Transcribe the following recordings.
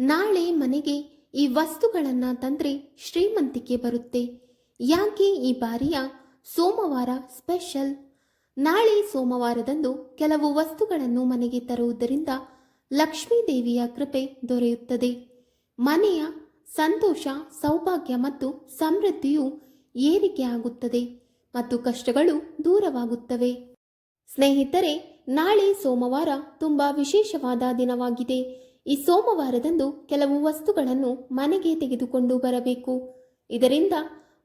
ನಾಳೆ ಮನೆಗೆ ಈ ವಸ್ತುಗಳನ್ನು ತಂದ್ರೆ ಶ್ರೀಮಂತಿಕೆ ಬರುತ್ತೆ. ಯಾಕೆ ಈ ಬಾರಿಯ ಸೋಮವಾರ ಸ್ಪೆಷಲ್? ನಾಳೆ ಸೋಮವಾರದಂದು ಕೆಲವು ವಸ್ತುಗಳನ್ನು ಮನೆಗೆ ತರುವುದರಿಂದ ಲಕ್ಷ್ಮೀ ದೇವಿಯ ಕೃಪೆ ದೊರೆಯುತ್ತದೆ. ಮನೆಯ ಸಂತೋಷ, ಸೌಭಾಗ್ಯ ಮತ್ತು ಸಮೃದ್ಧಿಯು ಏರಿಕೆ ಆಗುತ್ತದೆ ಮತ್ತು ಕಷ್ಟಗಳು ದೂರವಾಗುತ್ತವೆ. ಸ್ನೇಹಿತರೆ, ನಾಳೆ ಸೋಮವಾರ ತುಂಬ ವಿಶೇಷವಾದ ದಿನವಾಗಿದೆ. ಈ ಸೋಮವಾರದಂದು ಕೆಲವು ವಸ್ತುಗಳನ್ನು ಮನೆಗೆ ತೆಗೆದುಕೊಂಡು ಬರಬೇಕು. ಇದರಿಂದ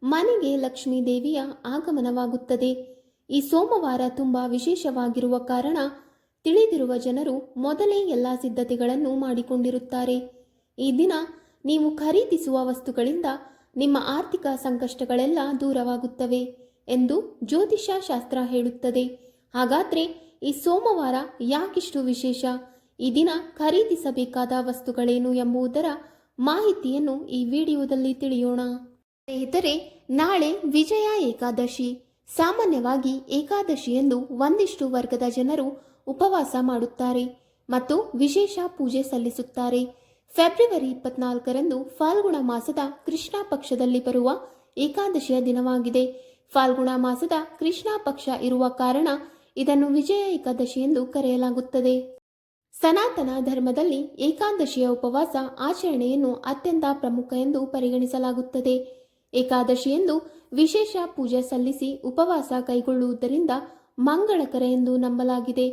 ಮನೆಗೆ ಲಕ್ಷ್ಮೀ ದೇವಿಯ ಆಗಮನವಾಗುತ್ತದೆ. ಈ ಸೋಮವಾರ ತುಂಬ ವಿಶೇಷವಾಗಿರುವ ಕಾರಣ ತಿಳಿದಿರುವ ಜನರು ಮೊದಲೇ ಎಲ್ಲ ಸಿದ್ಧತೆಗಳನ್ನು ಮಾಡಿಕೊಂಡಿರುತ್ತಾರೆ. ಈ ದಿನ ನೀವು ಖರೀದಿಸುವ ವಸ್ತುಗಳಿಂದ ನಿಮ್ಮ ಆರ್ಥಿಕ ಸಂಕಷ್ಟಗಳೆಲ್ಲ ದೂರವಾಗುತ್ತವೆ ಎಂದು ಜ್ಯೋತಿಷ ಶಾಸ್ತ್ರ ಹೇಳುತ್ತದೆ. ಹಾಗಾದ್ರೆ ಈ ಸೋಮವಾರ ಯಾಕಿಷ್ಟು ವಿಶೇಷ? ಈ ದಿನ ಖರೀದಿಸಬೇಕಾದ ವಸ್ತುಗಳೇನು ಎಂಬುದರ ಮಾಹಿತಿಯನ್ನು ಈ ವಿಡಿಯೋದಲ್ಲಿ ತಿಳಿಯೋಣ. ಸ್ನೇಹಿತರೆ, ನಾಳೆ ವಿಜಯ ಏಕಾದಶಿ. ಸಾಮಾನ್ಯವಾಗಿ ಏಕಾದಶಿ ಎಂದು ಒಂದಿಷ್ಟು ವರ್ಗದ ಜನರು ಉಪವಾಸ ಮಾಡುತ್ತಾರೆ ಮತ್ತು ವಿಶೇಷ ಪೂಜೆ ಸಲ್ಲಿಸುತ್ತಾರೆ. ಫೆಬ್ರವರಿ ಇಪ್ಪತ್ನಾಲ್ಕರಂದು ಫಾಲ್ಗುಣ ಮಾಸದ ಕೃಷ್ಣ ಪಕ್ಷದಲ್ಲಿ ಬರುವ ಏಕಾದಶಿಯ ದಿನವಾಗಿದೆ. ಫಾಲ್ಗುಣ ಮಾಸದ ಕೃಷ್ಣ ಪಕ್ಷ ಇರುವ ಕಾರಣ ಇದನ್ನು ವಿಜಯ ಏಕಾದಶಿ ಎಂದು ಕರೆಯಲಾಗುತ್ತದೆ. ಸನಾತನ ಧರ್ಮದಲ್ಲಿ ಏಕಾದಶಿಯ ಉಪವಾಸ ಆಚರಣೆಯನ್ನು ಅತ್ಯಂತ ಪ್ರಮುಖ ಎಂದು ಪರಿಗಣಿಸಲಾಗುತ್ತದೆ. ಏಕಾದಶಿಯೆಂದು ವಿಶೇಷ ಪೂಜೆ ಸಲ್ಲಿಸಿ ಉಪವಾಸ ಕೈಗೊಳ್ಳುವುದರಿಂದ ಮಂಗಳಕರ ಎಂದು ನಂಬಲಾಗಿದೆ.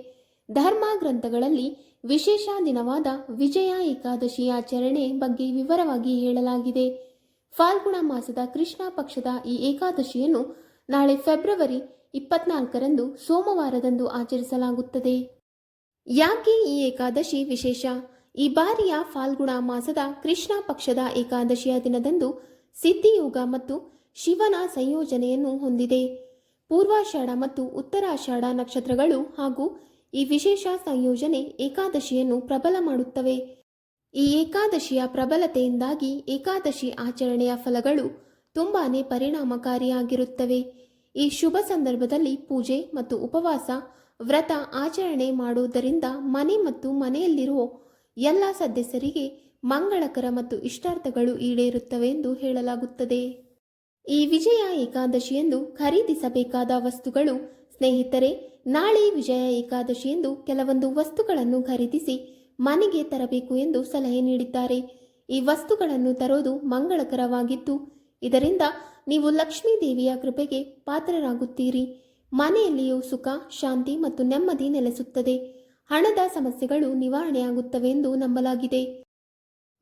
ಧರ್ಮ ಗ್ರಂಥಗಳಲ್ಲಿ ವಿಶೇಷ ದಿನವಾದ ವಿಜಯ ಏಕಾದಶಿ ಆಚರಣೆ ಬಗ್ಗೆ ವಿವರವಾಗಿ ಹೇಳಲಾಗಿದೆ. ಫಾಲ್ಗುಣ ಮಾಸದ ಕೃಷ್ಣ ಪಕ್ಷದ ಈ ಏಕಾದಶಿಯನ್ನು ನಾಳೆ ಫೆಬ್ರವರಿ ಇಪ್ಪತ್ನಾಲ್ಕರಂದು ಸೋಮವಾರದಂದು ಆಚರಿಸಲಾಗುತ್ತದೆ. ಯಾಕೆ ಈ ಏಕಾದಶಿ ವಿಶೇಷ? ಈ ಬಾರಿಯ ಫಾಲ್ಗುಣ ಮಾಸದ ಕೃಷ್ಣ ಪಕ್ಷದ ಏಕಾದಶಿಯ ದಿನದಂದು ಸಿದ್ಧಿಯೋಗ ಮತ್ತು ಶಿವನ ಸಂಯೋಜನೆಯನ್ನು ಹೊಂದಿದೆ. ಪೂರ್ವಾಷಾಢ ಮತ್ತು ಉತ್ತರಾಷಾಢ ನಕ್ಷತ್ರಗಳು ಹಾಗೂ ಈ ವಿಶೇಷ ಸಂಯೋಜನೆ ಏಕಾದಶಿಯನ್ನು ಪ್ರಬಲ ಮಾಡುತ್ತವೆ. ಈ ಏಕಾದಶಿಯ ಪ್ರಬಲತೆಯಿಂದಾಗಿ ಏಕಾದಶಿ ಆಚರಣೆಯ ಫಲಗಳು ತುಂಬಾನೇ ಪರಿಣಾಮಕಾರಿಯಾಗಿರುತ್ತವೆ. ಈ ಶುಭ ಸಂದರ್ಭದಲ್ಲಿ ಪೂಜೆ ಮತ್ತು ಉಪವಾಸ ವ್ರತ ಆಚರಣೆ ಮಾಡುವುದರಿಂದ ಮನೆ ಮತ್ತು ಮನೆಯಲ್ಲಿರುವ ಎಲ್ಲ ಸದಸ್ಯರಿಗೆ ಮಂಗಳಕರ ಮತ್ತು ಇಷ್ಟಾರ್ಥಗಳು ಈಡೇರುತ್ತವೆ ಎಂದು ಹೇಳಲಾಗುತ್ತದೆ. ಈ ವಿಜಯ ಏಕಾದಶಿಯಂದು ಖರೀದಿಸಬೇಕಾದ ವಸ್ತುಗಳು, ಸ್ನೇಹಿತರೆ, ನಾಳೆ ವಿಜಯ ಏಕಾದಶಿಯಂದು ಕೆಲವೊಂದು ವಸ್ತುಗಳನ್ನು ಖರೀದಿಸಿ ಮನೆಗೆ ತರಬೇಕು ಎಂದು ಸಲಹೆ ನೀಡಿದ್ದಾರೆ. ಈ ವಸ್ತುಗಳನ್ನು ತರೋದು ಮಂಗಳಕರವಾಗಿತ್ತು ಇದರಿಂದ ನೀವು ಲಕ್ಷ್ಮೀ ದೇವಿಯ ಕೃಪೆಗೆ ಪಾತ್ರರಾಗುತ್ತೀರಿ. ಮನೆಯಲ್ಲಿಯೂ ಸುಖ, ಶಾಂತಿ ಮತ್ತು ನೆಮ್ಮದಿ ನೆಲೆಸುತ್ತದೆ. ಹಣದ ಸಮಸ್ಯೆಗಳು ನಿವಾರಣೆಯಾಗುತ್ತವೆ ಎಂದು ನಂಬಲಾಗಿದೆ.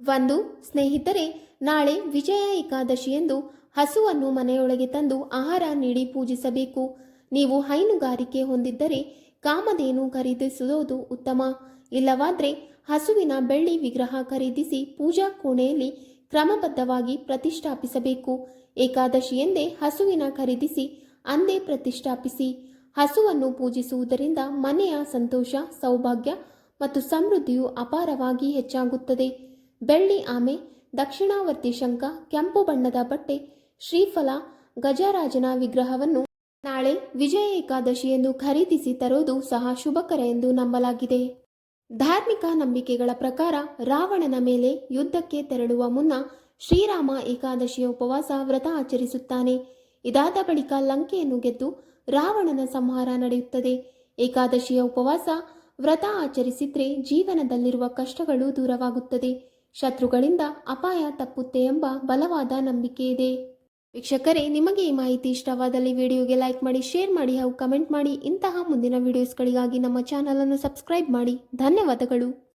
ಒಂದು, ಸ್ನೇಹಿತರೆ, ನಾಳೆ ವಿಜಯ ಏಕಾದಶಿಯಂದು ಹಸುವನ್ನು ಮನೆಯೊಳಗೆ ತಂದು ಆಹಾರ ನೀಡಿ ಪೂಜಿಸಬೇಕು. ನೀವು ಹೈನುಗಾರಿಕೆ ಹೊಂದಿದ್ದರೆ ಕಾಮಧೇನು ಖರೀದಿಸುವುದು ಉತ್ತಮ. ಇಲ್ಲವಾದರೆ ಹಸುವಿನ ಬೆಳ್ಳಿ ವಿಗ್ರಹ ಖರೀದಿಸಿ ಪೂಜಾ ಕೋಣೆಯಲ್ಲಿ ಕ್ರಮಬದ್ಧವಾಗಿ ಪ್ರತಿಷ್ಠಾಪಿಸಬೇಕು. ಏಕಾದಶಿಯೆಂದೇ ಹಸುವಿನ ಖರೀದಿಸಿ ಅಂದೇ ಪ್ರತಿಷ್ಠಾಪಿಸಿ. ಹಸುವನ್ನು ಪೂಜಿಸುವುದರಿಂದ ಮನೆಯ ಸಂತೋಷ, ಸೌಭಾಗ್ಯ ಮತ್ತು ಸಮೃದ್ಧಿಯು ಅಪಾರವಾಗಿ ಹೆಚ್ಚಾಗುತ್ತದೆ. ಬೆಳ್ಳಿ ಆಮೆ, ದಕ್ಷಿಣಾವರ್ತಿ ಶಂಖ, ಕೆಂಪು ಬಣ್ಣದ ಬಟ್ಟೆ, ಶ್ರೀಫಲ, ಗಜರಾಜನ ವಿಗ್ರಹವನ್ನು ನಾಳೆ ವಿಜಯ ಏಕಾದಶಿಯನ್ನು ಖರೀದಿಸಿ ತರೋದು ಸಹ ಶುಭಕರ ಎಂದು ನಂಬಲಾಗಿದೆ. ಧಾರ್ಮಿಕ ನಂಬಿಕೆಗಳ ಪ್ರಕಾರ ರಾವಣನ ಮೇಲೆ ಯುದ್ಧಕ್ಕೆ ತೆರಳುವ ಮುನ್ನ ಶ್ರೀರಾಮ ಏಕಾದಶಿಯ ಉಪವಾಸ ವ್ರತ ಆಚರಿಸುತ್ತಾನೆ. ಇದಾದ ಬಳಿಕ ಲಂಕೆಯನ್ನು ಗೆದ್ದು ರಾವಣನ ಸಂಹಾರ ನಡೆಯುತ್ತದೆ. ಏಕಾದಶಿಯ ಉಪವಾಸ, ವ್ರತ ಆಚರಿಸಿದ್ರೆ ಜೀವನದಲ್ಲಿರುವ ಕಷ್ಟಗಳು ದೂರವಾಗುತ್ತದೆ. ಶತ್ರುಗಳಿಂದ ಅಪಾಯ ತಪ್ಪುತ್ತೆ ಎಂಬ ಬಲವಾದ ನಂಬಿಕೆ ಇದೆ. ವೀಕ್ಷಕರೇ, ನಿಮಗೆ ಈ ಮಾಹಿತಿ ಇಷ್ಟವಾದಲ್ಲಿ ವಿಡಿಯೋಗೆ ಲೈಕ್ ಮಾಡಿ, ಶೇರ್ ಮಾಡಿ ಹಾಗೂ ಕಮೆಂಟ್ ಮಾಡಿ. ಇಂತಹ ಮುಂದಿನ ವಿಡಿಯೋಸ್ಗಳಿಗಾಗಿ ನಮ್ಮ ಚಾನಲನ್ನು ಸಬ್ಸ್ಕ್ರೈಬ್ ಮಾಡಿ. ಧನ್ಯವಾದಗಳು.